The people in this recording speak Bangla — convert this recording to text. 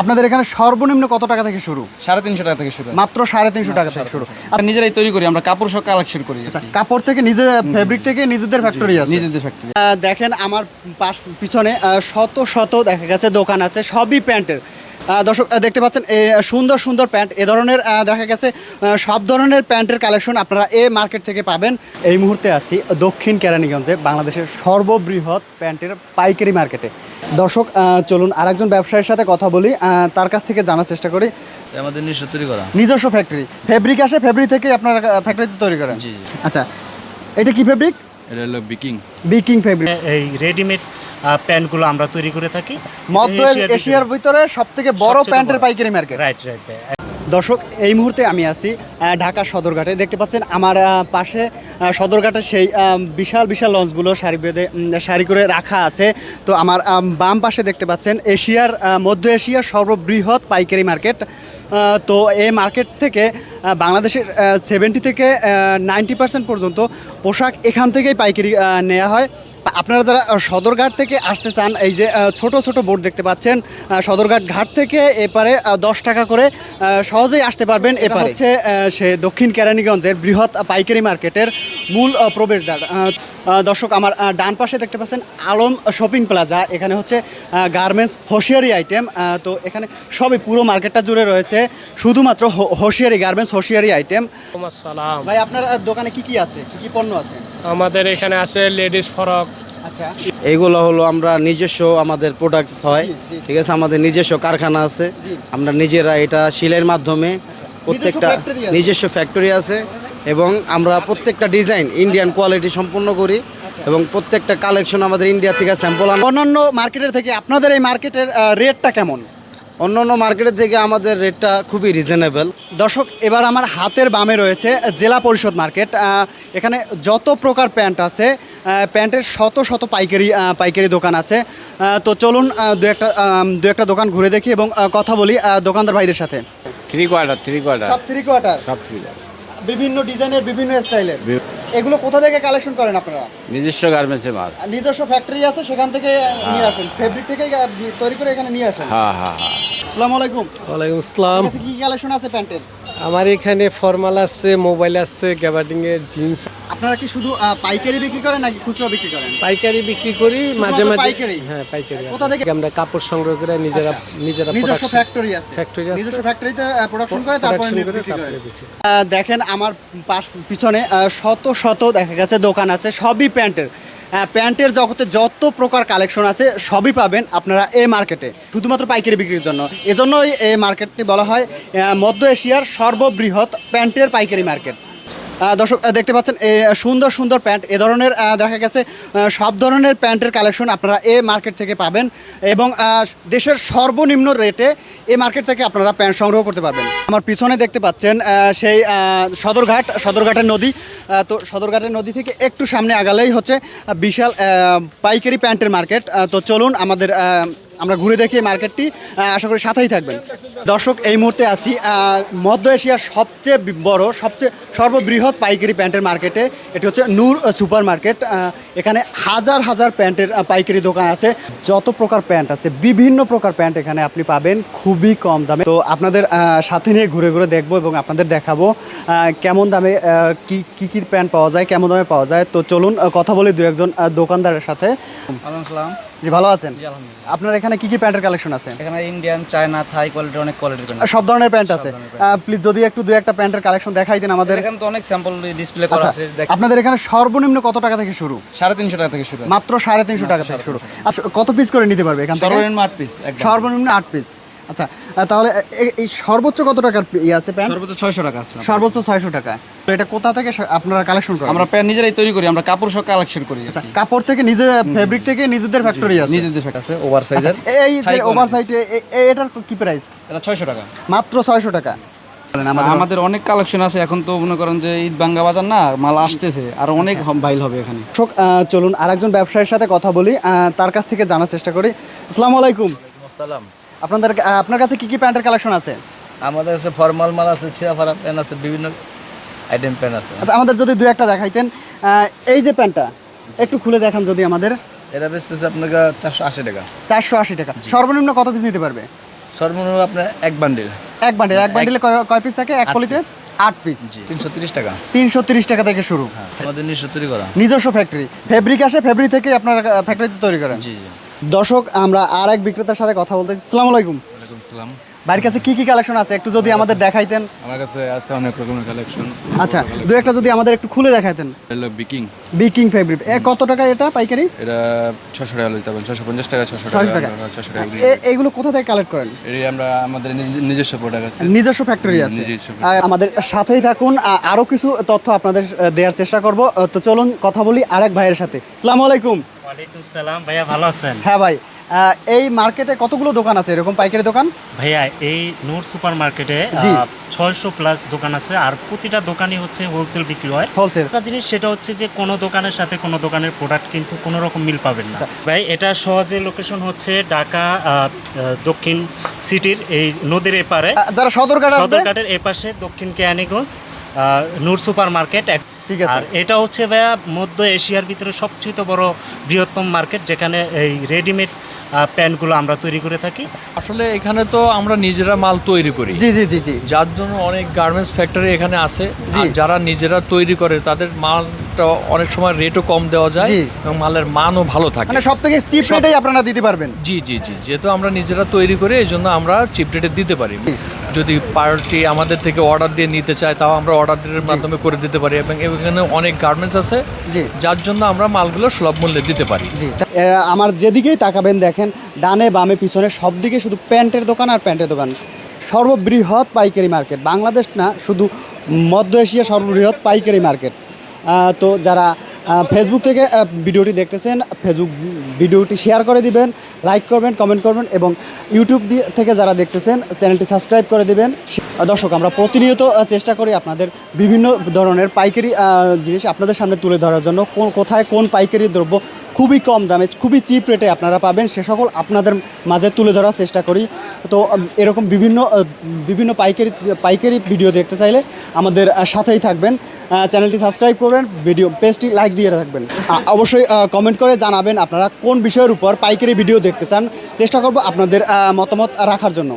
আপনাদের এখানে সর্বনিম্ন কত টাকা থেকে শুরু? সাড়ে তিনশো টাকা থেকে শুরু মাত্র সাড়ে তিনশো টাকা থেকে শুরু। আর নিজেরাই তৈরি করি আমরা কাপড় সব কালেকশন করি আচ্ছা কাপড় থেকে নিজের ফেব্রিক থেকে নিজেদের ফ্যাক্টরি আছে। নিজেদের ফ্যাক্টরি দেখেন আমার পাশ পিছনে শত শত দেখা গেছে দোকান আছে সবই প্যান্টের। দর্শক দেখতে পাচ্ছেন এ সুন্দর সুন্দর প্যান্ট। এ ধরনের দেখা গেছে সব ধরনের প্যান্টের কালেকশন আপনারা এ মার্কেট থেকে পাবেন। এই মুহূর্তে আছি দক্ষিণ কেরানীগঞ্জে বাংলাদেশের সর্ববৃহৎ প্যান্টের পাইকারি মার্কেটে। দর্শক চলুন আরেকজন ব্যবসায়ীর সাথে কথা বলি তার কাছ থেকে জানার চেষ্টা করি। আমাদের নিজস্ব তৈরি করা। নিজস্ব ফ্যাক্টরি ফেব্রিক আসে ফেব্রিক থেকে আপনারা ফ্যাক্টরিতে তৈরি করেন। আচ্ছা এটা কি ফেব্রিক এটা হলো বিকিং বিকিং ফেব্রিক এই রেডিমেড প্যান্টগুলো আমরা তৈরি করে থাকি। মধ্য এশিয়ার ভিতরে সব থেকে বড় প্যান্টের পাইকারি মার্কেট। রাইট রাইট দর্শক এই মুহূর্তে আমি আছি ঢাকা সদরঘাটে। দেখতে পাচ্ছেন আমার পাশে আহ, সদরঘাটের সেই বিশাল বিশাল লঞ্চগুলো সারি বেঁধে সারি করে রাখা আছে। তো আমার বাম পাশে দেখতে পাচ্ছেন এশিয়ার মধ্য এশিয়ার সর্ববৃহৎ পাইকারি মার্কেট। তো এই মার্কেট থেকে বাংলাদেশের সেভেন্টি থেকে নাইনটি পার্সেন্ট পর্যন্ত পোশাক এখান থেকেই পাইকারি নেওয়া হয়। আপনারা যারা সদরঘাট থেকে আসতে চান এই যে ছোট ছোট বোর্ড দেখতে পাচ্ছেন সদরঘাট ঘাট থেকে এপারে দশ টাকা করে সহজেই আসতে পারবেন এপারে। হচ্ছে সে দক্ষিণ কেরানীগঞ্জের বৃহৎ পাইকারি মার্কেটের মূল প্রবেশদ্বার। দর্শক আমার ডান পাশে দেখতে পাচ্ছেন আলম শপিং প্লাজা। এখানে হচ্ছে গার্মেন্টস হোশিয়ারি আইটেম। তো এখানে সবই পুরো মার্কেটটা জুড়ে রয়েছে শুধুমাত্র হো- হোশিয়ারি গার্মেন্টস হোশিয়ারি আইটেম। ভাই আপনার দোকানে কি কি আছে? কি কি পণ্য আছে? আমাদের এখানে আছে লেডিস ফরক। আচ্ছা। এগুলো হলো আমরা নিজস্ব আমাদের প্রোডাক্টস হয়। ঠিক আছে আমাদের নিজস্ব কারখানা আছে। আমরা নিজেরা এটা শিলের মাধ্যমে প্রত্যেকটা নিজস্ব ফ্যাক্টরি আছে এবং আমরা প্রত্যেকটা ডিজাইন ইন্ডিয়ান কোয়ালিটি সম্পূর্ণ করি এবং প্রত্যেকটা কালেকশন আমাদের ইন্ডিয়া থেকে স্যাম্পল অন্যান্য মার্কেটের থেকে আপনাদের এই মার্কেটের রেটটা কেমন? অন্য অন্য মার্কেটের থেকে আমাদের রেটটা খুবই রিজনেবল দর্শক এবার আমার হাতের বামে রয়েছে জেলা পরিষদ মার্কেট। এখানে যত প্রকার প্যান্ট আছে প্যান্টের শত শত পাইকারি পাইকারি দোকান আছে। তো চলুন দু একটা দু একটা দোকান ঘুরে দেখি এবং কথা বলি দোকানদার ভাইদের সাথে। থ্রি কোয়ার্টার থ্রি কোয়ার্টার সব থ্রি কোয়ার্টার সব থ্রি কোয়ার্টার বিভিন্ন ডিজাইনের বিভিন্ন স্টাইলের? এগুলো কোথা থেকে কালেকশন করেন আপনারা? নিজস্ব গার্মেন্টসের মাল। আর নিজস্ব ফ্যাক্টরি আছে সেখান থেকে নিয়ে আসেন। ফেব্রিক থেকে তৈরি করে এখানে নিয়ে আসেন। হ্যাঁ হ্যাঁ হ্যাঁ। আসসালামু আলাইকুম। ওয়ালাইকুম আসসালাম। কি কি কালেকশন আছে প্যান্টের? আমার এখানে ফর্মাল আছে মোবাইল আছে গ্যাবার্ডিং এর জিন্স আপনারা কি শুধু পাইকারি বিক্রি করেন নাকি খুচরা বিক্রি করেন? পাইকারি বিক্রি করি মাঝে মাঝে পাইকারি? হ্যাঁ পাইকারি। কোথা থেকে? আমরা কাপড় সংগ্রহ করে নিজেরা নিজেরা নিজস্ব ফ্যাক্টরি আছে। Factory আছে। নিজস্ব ফ্যাক্টরিতে প্রোডাকশন করে তারপরে বিক্রি করে দেখেন আমার পাশ পিছনে শত শত দেখা গেছে দোকান আছে সবই প্যান্টের। আহ, প্যান্টের জগতে যত প্রকার কালেকশন আছে সবই পাবেন আপনারা এই মার্কেটে শুধুমাত্র পাইকারি বিক্রির জন্য। এজন্যই এই মার্কেটটি বলা হয় মধ্য এশিয়ার সর্ববৃহৎ প্যান্টের পাইকারি মার্কেট। দর্শক দেখতে পাচ্ছেন সুন্দর সুন্দর প্যান্ট। এ ধরনের দেখা গেছে সব ধরনের প্যান্টের কালেকশন আপনারা এ মার্কেট থেকে পাবেন এবং দেশের সর্বনিম্ন রেটে এ মার্কেট থেকে আপনারা প্যান্ট সংগ্রহ করতে পারবেন। আমার পিছনে দেখতে পাচ্ছেন সেই সদরঘাট, সদরঘাটের নদী। তো সদরঘাটের নদী থেকে একটু সামনে আগালেই হচ্ছে বিশাল পাইকারি প্যান্টের মার্কেট। তো চলুন আমাদের আমরা ঘুরে দেখি মার্কেটটি আশা করি সাথেই থাকবেন। দর্শক, এই মুহূর্তে আছি মধ্য এশিয়ার সবচেয়ে বড়, সবচেয়ে সর্ববৃহৎ পাইকারি প্যান্টের মার্কেটে। এটি হচ্ছে নূর সুপার মার্কেট এখানে হাজার হাজার প্যান্টের পাইকারি দোকান আছে। যত প্রকার প্যান্ট আছে, বিভিন্ন প্রকার প্যান্ট এখানে আপনি পাবেন, খুবই কম দামে। তো আপনাদের সাথে নিয়ে ঘুরে ঘুরে দেখব এবং আপনাদের দেখাবো। কেমন দামে কি কি কি প্যান্ট পাওয়া যায় কেমন দামে পাওয়া যায়? তো চলুন কথা বলি দু একজন দোকানদারের সাথে। জি ভালো আছেন? আপনার এখানে কি কি প্যান্টের কালেকশন আছে? এখানে ইন্ডিয়ান চায়না থাই কোয়ালিটি অনেক কোয়ালিটির প্যান্ট সব ধরনের প্যান্ট আছে। প্লিজ যদি একটু দুই একটা প্যান্টের কালেকশন দেখাই দিন আমাদের। এখানে তো অনেক স্যাম্পল ডিসপ্লে করা আচ্ছা আছে আপনাদের এখানে সর্বনিম্ন কত টাকা থেকে শুরু? সাড়ে তিনশো টাকা থেকে শুরু। মাত্র সাড়ে তিনশো টাকা থেকে শুরু। আচ্ছা কত পিস করে নিতে পারবে এখান থেকে? সর্বনিম্ন আট পিস সর্বনিম্ন আট পিস আচ্ছা তাহলে এই সর্বোচ্চ কত টাকার ইয়ে আছে প্যান্ট? সর্বোচ্চ ছয়শো টাকা আছে সর্বোচ্চ ছয়শো টাকা। তো এটা কোথা থেকে আপনারা কালেকশন করেন? আমরা প্যান্ট নিজেরাই তৈরি করি আমরা কাপড় সব কালেকশন করি আচ্ছা কাপড় থেকে নিজে ফেব্রিক থেকে নিজেদের ফ্যাক্টরি আছে? নিজেদের ফ্যাক্ট আছে ওভার সাইজের আচ্ছা, এই যে ওভার। এটার কি প্রাইস এটা ছয়শো টাকা। মাত্র ছয়শো টাকা। আমাদের আমাদের অনেক কালেকশন আছে এখন তো মনে করেন যে ঈদ বাঙ্গা বাজার না মাল আসতেছে আর অনেক বাইল হবে এখানে। আহ, চলুন আরেকজন ব্যবসায়ীর সাথে কথা বলি তার কাছ থেকে জানার চেষ্টা করি। আসসালামু আলাইকুম। আসসালাম। আপনাদের আপনার কাছে কি কি প্যান্টের কালেকশন আছে? আমাদের কাছে ফর্মাল মাল আছে ছিঁড়া ফাড়া প্যান আছে বিভিন্ন আইটেম প্যান আছে। আচ্ছা আমাদের যদি দু একটা দেখাইতেন এই যে প্যান্টটা একটু খুলে দেখান যদি আমাদের। এটা বেচতেছে আপনাকে চারশো আশি টাকা। চারশো আশি টাকা। সর্বনিম্ন কত পিস নিতে পারবে? সর্বনিম্ন আপনার এক বান্ডিল। এক বান্ডিল এক বান্ডিলে কয়- কয় পিস থাকে? এক পলিতে আট পিস তিনশো তিরিশ টাকা। তিনশো তিরিশ টাকা থেকে শুরু। আমাদের নিজস্ব তৈরি করা। নিজস্ব ফ্যাক্টরি ফেব্রিক আসে ফেব্রিক থেকে আপনার ফ্যাক্টরিতে তৈরি করেন। জি জি। দর্শক আমরা আর এক বিক্রেতার সাথে কথা বলতে আসসালামু আলাইকুম। আসসালাম বাড়ির কাছে কি কি কালেকশন আছে? একটু যদি আমাদের দেখাইতেন। আমার কাছে আছে অনেক রকমের কালেকশন আচ্ছা দু একটা যদি আমাদের একটু খুলে দেখাইতেন। হলো বিকিং বিকিং ফেব্রিক এ কত টাকা এটা পাইকারি? এটা ছশো টাকা লইতে ছশো পঞ্চাশ টাকা ছশো ছয়শো টাকা টাকা। ছশো টাকা এ- এইগুলো কোথা থেকে কালেক্ট করেন? এটি আমরা আমাদের নিজ- নিজস্ব প্রোডাক্ট আছে। নিজস্ব ফ্যাক্টরি আছে। আমাদের সাথেই থাকুন আরও কিছু তথ্য আপনাদের দেওয়ার চেষ্টা করব। তো চলুন কথা বলি আরেক ভাইয়ের সাথে। আসসালামু আলাইকুম। ওয়ালাইকুম সালাম। ভাইয়া ভালো আছেন? হ্যাঁ ভাই এই মার্কেটে কতগুলো দোকান আছে? এরকম পাইকারি দোকান? ভাইয়া এই নূর সুপার মার্কেটে ছয়শো প্লাস দোকান আছে আর প্রতিটা দোকানই হচ্ছে হোলসেল বিক্রি হয়। হোলসেল একটা জিনিস সেটা হচ্ছে যে কোনো দোকানের সাথে কোনো দোকানের প্রোডাক্ট কিন্তু কোনো রকম মিল পাবেন আচ্ছা। না ভাই এটা সহজে লোকেশন হচ্ছে ঢাকা দক্ষিণ সিটির এই নদীর এপারে। যারা সদরঘাট সদরঘাটের এপাশে দক্ষিণ কেয়ানীগঞ্জ নূর সুপার মার্কেট ঠিক আছে। আর এটা হচ্ছে ভাইয়া মধ্য এশিয়ার ভিতরে সবচেয়ে বড় বৃহত্তম মার্কেট যেখানে এই রেডিমেড প্যান্টগুলো আমরা তৈরি করে থাকি আসলে এখানে তো আমরা নিজেরা মাল তৈরি করি জি জি জি জি যার জন্য অনেক গার্মেন্টস ফ্যাক্টরি এখানে আছে জি। যারা নিজেরা তৈরি করে তাদের মালটা অনেক সময় রেটও কম দেওয়া যায় এবং মালের মানও ভালো থাকে। মানে সব থেকে চিপ রেটেই আপনারা দিতে পারবেন। জি জি জি। যেহেতু আমরা নিজেরা তৈরি করি এই জন্য আমরা চিপ রেটে দিতে পারি। যদি পার্টি আমাদের থেকে অর্ডার দিয়ে নিতে চায় তাও আমরা অর্ডারের মাধ্যমে করে দিতে পারি। এবং এখানে অনেক গার্মেন্টস আছে যার জন্য আমরা মালগুলো সুলভ মূল্যে দিতে পারি। আমার যেদিকেই তাকাবেন দেখেন ডানে বামে পিছনে সব দিকে শুধু প্যান্টের দোকান আর প্যান্টের দোকান। সর্ববৃহৎ পাইকারি মার্কেট। বাংলাদেশ না শুধু মধ্য এশিয়া সর্ববৃহৎ পাইকারি মার্কেট। তো যারা ফেসবুক থেকে ভিডিওটি দেখতেছেন ফেসবুক ভিডিওটি শেয়ার করে দিবেন লাইক করবেন কমেন্ট করবেন এবং ইউটিউব থেকে যারা দেখতেছেন চ্যানেলটি সাবস্ক্রাইব করে দিবেন। দর্শক, আমরা প্রতিনিয়ত চেষ্টা করি আপনাদের বিভিন্ন ধরনের পাইকারি জিনিস আপনাদের সামনে তুলে ধরার জন্য, কোন, কোথায় কোন পাইকারি দ্রব্য খুবই কম দামে, খুবই চিপ রেটে আপনারা পাবেন। সে সকল আপনাদের মাঝে তুলে ধরার চেষ্টা করি। তো এরকম বিভিন্ন বিভিন্ন পাইকারি পাইকারি ভিডিও দেখতে চাইলে আমাদের সাথেই থাকবেন। চ্যানেলটি সাবস্ক্রাইব করবেন ভিডিও পেজটি লাইক দিয়ে থাকবেন অবশ্যই কমেন্ট করে জানাবেন আপনারা কোন বিষয়ের উপর পাইকারি ভিডিও দেখতে চান। চেষ্টা করব আপনাদের মতামত রাখার জন্য।